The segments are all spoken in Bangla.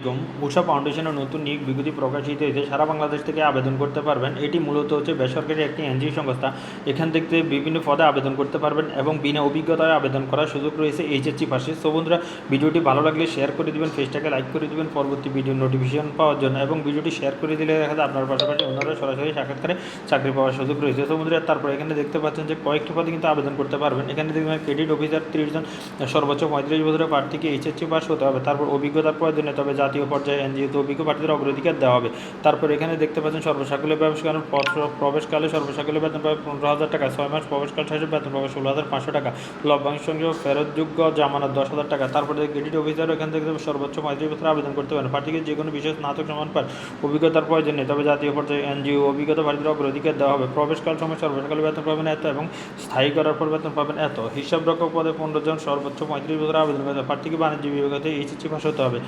বেগম উষা ফাউন্ডেশনের নতুন নিয়োগ বিজ্ঞপ্তি প্রকাশিত হয়েছে সারা বাংলাদেশ থেকে আবেদন করতে পারবেন। এটি মূলত হচ্ছে বেসরকারি একটি এনজিও সংস্থা। এখান থেকে বিভিন্ন পদে আবেদন করতে পারবেন এবং বিনা অভিজ্ঞতায় আবেদন করার সুযোগ রয়েছে এইচএসসি পাশে। সো বন্ধুরা, ভিডিওটি ভালো লাগলে শেয়ার করে দিবেন পেজটাকে লাইক করে দিবেন, পরবর্তী ভিডিও নোটিফিকেশন পাওয়ার জন্য এবং ভিডিওটি শেয়ার করে দিলে দেখা যায় আপনার পাশাপাশি অন্যরা সরাসরি সাক্ষাৎকারে চাকরি পাওয়ার সুযোগ রয়েছে। সো বন্ধুরা, তারপর এখানে দেখতে পাচ্ছেন যে কয়েকটি পদে কিন্তু আবেদন করতে পারবেন। এখানে দেখবেন ক্রেডিট অফিসার তিরিশ জন, সর্বোচ্চ পঁয়ত্রিশ বছরের প্রার্থীকে এইচএসসি পাস হতে হবে। তারপর অভিজ্ঞতার প্রয়োজনে তবে জাতীয় পর্যায়ে এনজিওতে অভিজ্ঞ প্রার্থীদের অগ্রাধিকার দেওয়া হবে। তারপর এখানে দেখতে পাচ্ছেন সর্বসাকুল্য ব্যবসাকালীন প্রবেশকালে সর্বসাকুল্য বেতন পাবে পনেরো হাজার টাকা, ছয় মাস প্রবেশকাল শেষে বেতন পাবে ষোলো হাজার পাঁচশো টাকা, লভ্যাংশ সঙ্গে ফেরতযোগ্য জামানত দশ হাজার টাকা। তারপরে ক্রেডিট অফিসার এখান থেকে সর্বোচ্চ পঁয়ত্রিশ বছর আবেদন করতে পারেন। প্রার্থীকে যে কোনো বিশেষ স্নাতক সমান পান, অভিজ্ঞতার প্রয়োজন নেই। তবে জাতীয় পর্যায়ে এনজিও অভিজ্ঞতা প্রার্থীদের অগ্রাধিকার দেওয়া হবে। প্রবেশকাল সময় সর্বসাকুল্য বেতন পাবেন এত এবং স্থায়ী করার পর বেতন পাবেন এত। হিসাব রক্ষক পদে পনেরো জন সর্বোচ্চ পঁয়ত্রিশ বছর আবেদন করতে। প্রার্থীকে বাণিজ্য বিভাগতে এইচএসসি পাস হতে হবে।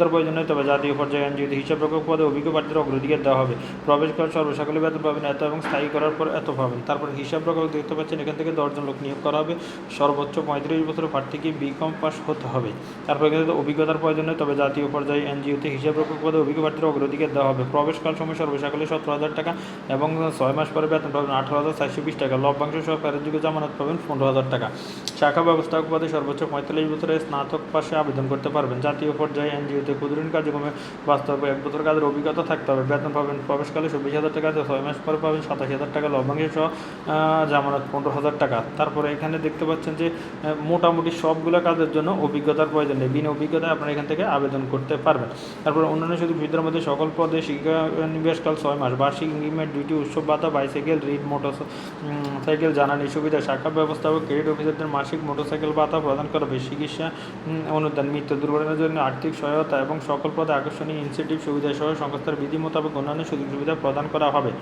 অভিজ্ঞতার প্রয়োজন নেই তবে জাতীয় পর্যায়ে এনজিওতে হিসাব রক্ষক পদে অভিজ্ঞ প্রার্থীদের অগ্রাধিকার দেওয়া হবে। প্রবেশকাল সর্বসাকুল্য বেতন পাবেন এত এবং স্থায়ী করার পর এত পাবেন তারপর হিসাব রক্ষক দেখতে পাচ্ছেন, এখান থেকে দশজন লোক নিয়োগ করা হবে। সর্বোচ্চ পঁয়ত্রিশ বছর প্রার্থীকে বিকম পাস হতে হবে। তারপর এখানে অভিজ্ঞতার প্রয়োজন নেই তবে জাতীয় পর্যায়ে এনজিওতে হিসাব রক্ষক পদে অভিজ্ঞ প্রার্থীদের অগ্রাধিকার দেওয়া হবে। প্রবেশকাল সময় সর্বসাকুল্যে সতেরো হাজার টাকা এবং ছয় মাস পরে বেতন পাবেন আঠারো হাজার চারশো বিশ টাকা। লভ্যাংশ সহ প্যারেজযোগ্য জামানত পাবেন পনেরো হাজার টাকা। শাখা ব্যবস্থাপক পদে সর্বোচ্চ পঁয়তাল্লিশ বছরের স্নাতক পাশে আবেদন করতে পারবেন। জাতীয় পর্যায়ে এনজিওতে ক্ষুদ্রঋণ কার্যক্রমে বাস্তবে এক বছর কাজের অভিজ্ঞতা থাকতে হবে। বেতন পাবেন প্রবেশকালে চব্বিশ হাজার টাকা ছয় মাস পরে পাবেন সাতাশ হাজার টাকা লভ্যাংশ সহ জামানত পনেরো হাজার টাকা। তারপরে এখানে দেখতে পাচ্ছেন যে মোটামুটি সবগুলো কাজের জন্য অভিজ্ঞতার প্রয়োজন নেই। বিনা অভিজ্ঞতায় আপনারা এখান থেকে আবেদন করতে পারবেন। তারপর অন্যান্য সুযোগ সুবিধার মধ্যে সকল পদে শিক্ষা নিবেশকাল ছয় মাস। বার্ষিক ইংরিমেন্ট ডিউটি উৎসব ভাতা বাইসাইকেল, রিড, মোটর সাইকেল জ্বালানি সুবিধা, শাখা ব্যবস্থা ব্যবস্থাপক, ক্রেডিট অফিসারদের মাসিক মোটরসাইকেল ভাতা প্রদান করা হবে চিকিৎসা অনুদান, মৃত্যু, দুর্ঘটনার জন্য আর্থিক সহায়তা এবং সকল পদে আকর্ষণীয় ইনসেন্টিভ সুবিধাসহ সংস্থার বিধি মোতাবেক অন্যান্য সুযোগ সুবিধা প্রদান করা হবে।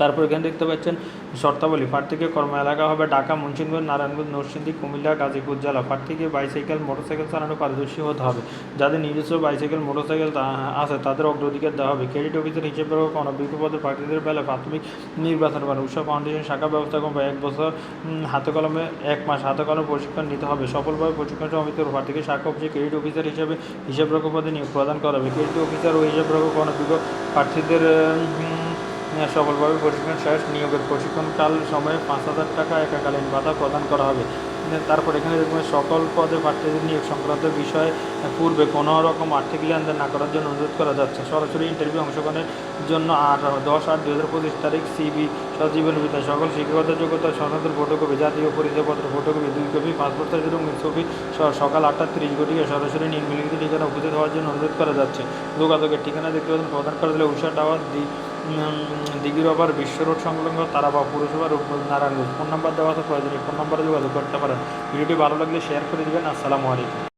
তারপর এখানে দেখতে পাচ্ছেন শর্তাবলী। প্রার্থীকে কর্ম এলাকা হবে ঢাকা, মুন্সিগঞ্জ, নারায়ণগঞ্জ, নরসিংদী, কুমিল্লা, গাজীপুর জেলা। প্রার্থীকে বাইসাইকেল, মোটরসাইকেল চালানো পারদর্শী হতে হবে। যাদের নিজস্ব বাইসাইকেল, মোটরসাইকেল আছে, তাদের অগ্রাধিকার দেওয়া হবে। ক্রেডিট অফিসার হিসেবে অনভিজ্ঞ পদের প্রার্থীদের বেলা প্রাথমিক নির্বাচন মানে উৎসব ফাউন্ডেশন, শাখা ব্যবস্থাপক বা এক বছর হাতে কলমে এক মাস হাতে কলমে প্রশিক্ষণ নিতে হবে। সফলভাবে প্রশিক্ষণ সমিত প্রার্থীকে শাখা অফিসে ক্রেডিট অফিসার হিসেবে হিসাব রক্ষক পদে নিয়োগ প্রদান করা হবে। ক্রেডিট অফিসার ও হিসাব রক্ষক অনভিজ্ঞ প্রার্থীদের সফলভাবে প্রশিক্ষণ শেষ। নিয়োগের প্রশিক্ষণকাল সময়ে পাঁচ হাজার টাকা একাকালীন ভাতা প্রদান করা হবে। তারপর এখানে দেখবেন সকল পদে প্রার্থীদের নিয়োগ সংক্রান্ত বিষয়ে পূর্বে কোনো রকম আর্থিক লেনদেন না করার জন্য অনুরোধ করা যাচ্ছে। সরাসরি ইন্টারভিউ অংশগ্রহণের জন্য আট দশ আট দুই হাজার পঁচিশ তারিখ সিবি সজীবন বিদ্যা সকল শিক্ষকতা, যোগ্যতা, সনদের ফটোকপি জাতীয় পরিচয়পত্র ফটোকপি দুই কপি পাসপোর্ট সাইজের রঙিন ছবি সকাল আটটা তিরিশ ঘটিকে সরাসরি নিম্নলিখিত ঠিকানা উপস্থিত হওয়ার জন্য অনুরোধ করা যাচ্ছে। যোগাযোগের ঠিকানা দেখতে পাচ্ছেন প্রদান করা দিলে উষা টাওয়ার দি দিঘির অবার বিশ্ব রোড সংলগ্ন তারাবা পুরসভার নারায়ণগঞ্জ ফোন নাম্বার দেওয়া আছে প্রয়োজনীয় ফোন নাম্বারে যোগাযোগ করতে পারেন। ভিডিওটি ভালো লাগলে শেয়ার করে দেবেন। আসসালামু আলাইকুম।